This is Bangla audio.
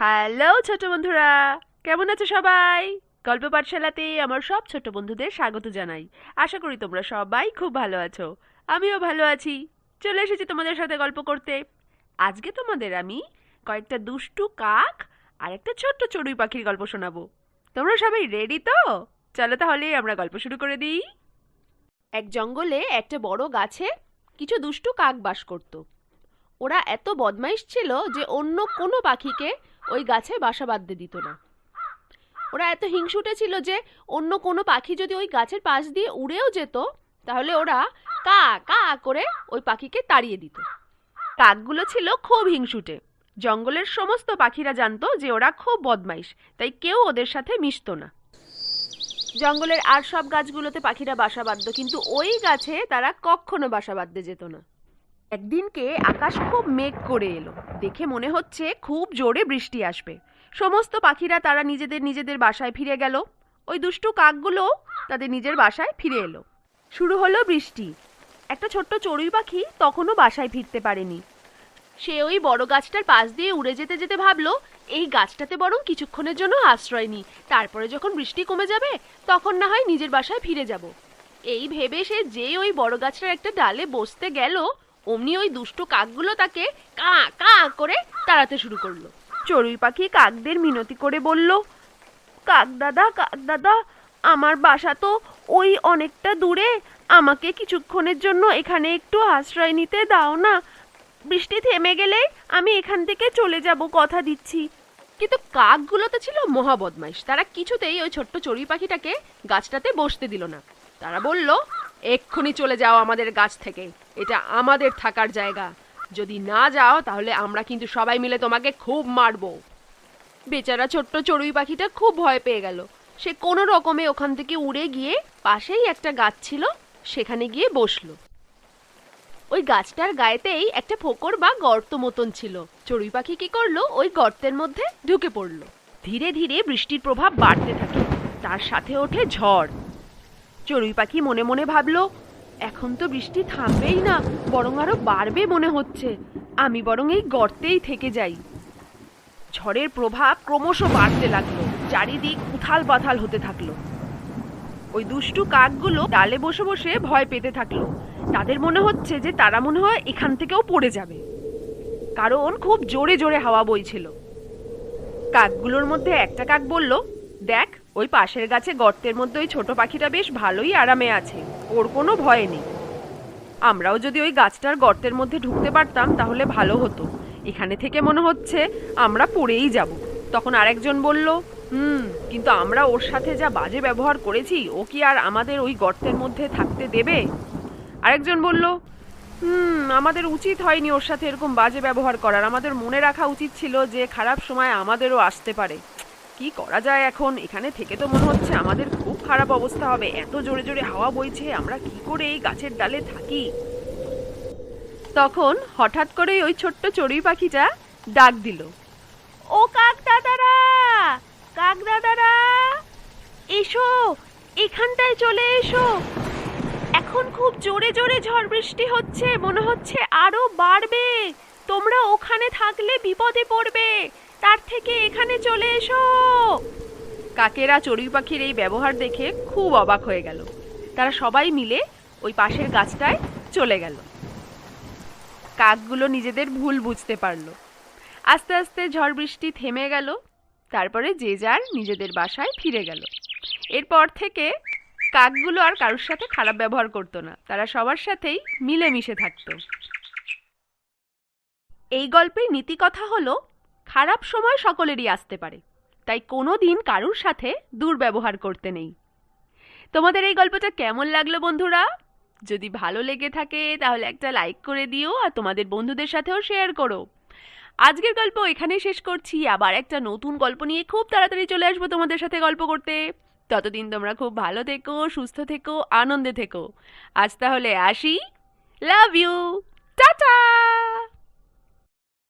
হ্যালো ছোট বন্ধুরা, কেমন আছো সবাই? গল্প পাঠশালাতে আমার সব ছোট বন্ধুদের স্বাগত জানাই। আশা করি তোমরা সবাই খুব ভালো আছো। আমিও ভালো আছি। চলে এসেছি তোমাদের সাথে গল্প করতে। আজকে তোমাদের আমি কয়েকটা দুষ্টু কাক আর একটা ছোট্ট চড়ুই পাখির গল্প শোনাবো। তোমরা সবাই রেডি তো? চলো তাহলে আমরা গল্প শুরু করে দিই। এক জঙ্গলে একটা বড় গাছে কিছু দুষ্টু কাক বাস করত। ওরা এত বদমাইশ ছিল যে অন্য কোনো পাখিকে ওই গাছে বাসা বাঁধতে দিত না। ওরা এত হিংসুটে ছিল যে অন্য কোনো পাখি যদি ওই গাছের পাশ দিয়ে উড়েও যেত, তাহলে ওরা কা কা করে ওই পাখিকে তাড়িয়ে দিত। কাকগুলো ছিল খুব হিংসুটে। জঙ্গলের সমস্ত পাখিরা জানতো যে ওরা খুব বদমাইশ, তাই কেউ ওদের সাথে মিশতো না। জঙ্গলের আর সব গাছগুলোতে পাখিরা বাসা বাঁধত, কিন্তু ওই গাছে তারা কখনো বাসা বাঁধতে যেত না। একদিনকে আকাশ খুব মেঘ করে এলো। দেখে মনে হচ্ছে খুব জোরে বৃষ্টি আসবে। সমস্ত পাখিরা তারা নিজেদের নিজেদের বাসায় ফিরে গেল। ওই দুষ্টু কাকগুলো তাদের নিজের বাসায় ফিরে এলো। শুরু হলো বৃষ্টি। একটা ছোট্ট চড়ুই পাখি তখনও বাসায় ফিরতে পারেনি। সে ওই বড় গাছটার পাশ দিয়ে উড়ে যেতে যেতে ভাবলো, এই গাছটাতে বরং কিছুক্ষণের জন্য আশ্রয় নিই। তারপরে যখন বৃষ্টি কমে যাবে, তখন না হয় নিজের বাসায় ফিরে যাব। এই ভেবে সে যে ওই বড় গাছটার একটা ডালে বসতে গেল অমনি ওই দুষ্ট কাকগুলো তাকে কা কা করে তাড়াতে শুরু করল। চড়ুই পাখি কাকদের মিনতি করে বলল, কাক দাদা কাক দাদা, আমার বাসা তো ওই অনেকটা দূরে। আমাকে কিছুক্ষণের জন্য এখানে একটু আশ্রয় নিতে দাও না। বৃষ্টি থেমে গেলে আমি এখান থেকে চলে যাব কথা দিচ্ছি। কিন্তু কাকগুলো তো ছিল মহা বদমাইশ। তারা কিছুতেই ওই ছোট্ট চড়ুই পাখিটাকে গাছটাতে বসতে দিল না। তারা বলল, এক্ষুনি চলে যাও আমাদের গাছ থেকে। এটা আমাদের থাকার জায়গা। যদি না যাও, তাহলে আমরা কিন্তু সবাই মিলে তোমাকে খুব মারবো। বেচারা ছোট্ট চড়ুই পাখিটা খুব ভয় পেয়ে গেল। সে কোনো রকমে ওখান থেকে উড়ে গিয়ে পাশেই একটা গাছ ছিল, সেখানে গিয়ে বসল। ওই গাছটার গায়েতেই একটা ফোকর বা গর্ত মতন ছিল। চড়ুই পাখি কি করল? ওই গর্তের মধ্যে ঢুকে পড়ল। ধীরে ধীরে বৃষ্টির প্রভাব বাড়তে থাকে। তার সাথে ওঠে ঝড়। চড়ুই পাখি মনে মনে ভাবলো এখন তো বৃষ্টি থামবেই না, বরং আরও বাড়বে মনে হচ্ছে। আমি বরং এই গর্তেই থেকে যাই। ঝড়ের প্রভাব ক্রমশ বাড়তে লাগল, চারিদিক উথাল পাথাল হতে থাকল। ওই দুষ্টু কাকগুলো ডালে বসে বসে ভয় পেতে থাকল। তাদের মনে হচ্ছে যে তারা মনে হয় এখান থেকেও পড়ে যাবে। কারণ খুব জোরে জোরে হাওয়া বইছিল। কাকগুলোর মধ্যে একটা কাক বলল, দেখ ওই পাশের গাছে গর্তের মধ্যে ওই ছোট পাখিটা বেশ ভালোই আরামে আছে, ওর কোনো ভয় নেই। আমরাও যদি ওই গাছটার গর্তের মধ্যে ঢুকতে পারতাম, তাহলে ভালো হতো। এখানে থেকে মনে হচ্ছে আমরা পড়েই যাব। তখন আরেকজন বলল, হুম, কিন্তু আমরা ওর সাথে যা বাজে ব্যবহার করেছি, ও কি আর আমাদের ওই গর্তের মধ্যে থাকতে দেবে? আরেকজন বলল, হুম, আমাদের উচিত হয়নি ওর সাথে এরকম বাজে ব্যবহার করার। আমাদের মনে রাখা উচিত ছিল যে, খারাপ সময় আমাদেরও আসতে পারে। কি করা যায় এখন? এখানে থেকে তো মনে হচ্ছে আমাদের খুব খারাপ অবস্থা হবে। এত জোরে জোরে হাওয়া বইছে, আমরা কি করে এই গাছের ডালে থাকি? তখন হঠাৎ করে ওই ছোট্ট চড়ুই পাখিটা ডাক দিল। ও কাক দাদারা! কাক দাদারা! এসো! এখানটায় চলে এসো! এখন খুব জোরে জোরে ঝড় বৃষ্টি হচ্ছে, মনে হচ্ছে আরও বাড়বে। তোমরা ওখানে থাকলে বিপদে পড়বে। তার থেকে এখানে চলে এসো। কাকেরা চড়ুই পাখির এই ব্যবহার দেখে খুব অবাক হয়ে গেল। তারা সবাই মিলে ওই পাশের গাছটায় চলে গেল। কাকগুলো নিজেদের ভুল বুঝতে পারল। আস্তে আস্তে ঝড় বৃষ্টি থেমে গেল, তারপরে যে যার নিজেদের বাসায় ফিরে গেল। এরপর থেকে কাকগুলো আর কারোর সাথে খারাপ ব্যবহার করতো না, তারা সবার সাথেই মিলেমিশে থাকতো। এই গল্পের নীতি কথা হলো খারাপ সময় সকলেরই আসতে পারে, তাই কোনো দিন কারুর সাথে দুর্ব্যবহার করতে নেই। তোমাদের এই গল্পটা কেমন লাগল বন্ধুরা? যদি ভালো লেগে থাকে, তাহলে একটা লাইক করে দিও আর তোমাদের বন্ধুদের সাথেও শেয়ার করো। আজকের গল্প এখানে শেষ করছি। আবার একটা নতুন গল্প নিয়ে খুব তাড়াতাড়ি চলে আসব তোমাদের সাথে গল্প করতে। ততদিন তোমরা খুব ভালো থেকো, সুস্থ থেকো, আনন্দে থেকো। আজ তাহলে আসি। Love you tata